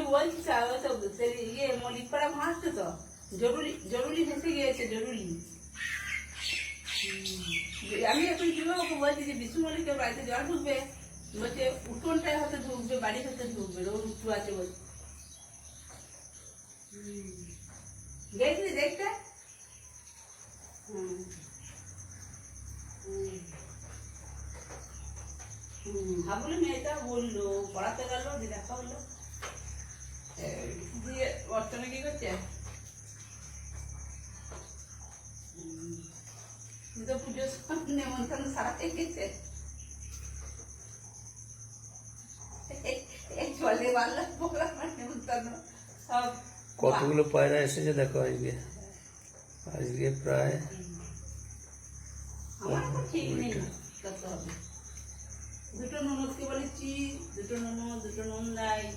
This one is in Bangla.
আমি বলছি ইয়ে মল্লিকপাড়া ভাসছে তো। জরুরি জরুরি ভেসে গিয়েছে জরুরি। আমি এখন কীভাবে বলছি যে বিষ্ণু মল্লিকের বাড়িতে জল ঢুকবে। বলছে উঠোনটায় হয়তো ঢুকবে বাড়ি হয়তো ঢুকবে রোদ উঁচু আছে বলছে। গেছিলি দেখতে? হুম। হুম হাবুলি মেয়েটা বলল পড়াতে গেল দেখা হলো তো পুজোর সময় নেমন্তন্ন সারাতে গেছে। এই- এই চলে বাংলা প্রোগ্রাম নেমন্তন্ন সব কতগুলো পায়রা এসেছে দেখো আজকে। আজকে প্রায় আমার এখন ঠিক নেই। কত হবে? দুটো ননদকে বলেছি দুটো ননদ দুটো নন্দাই।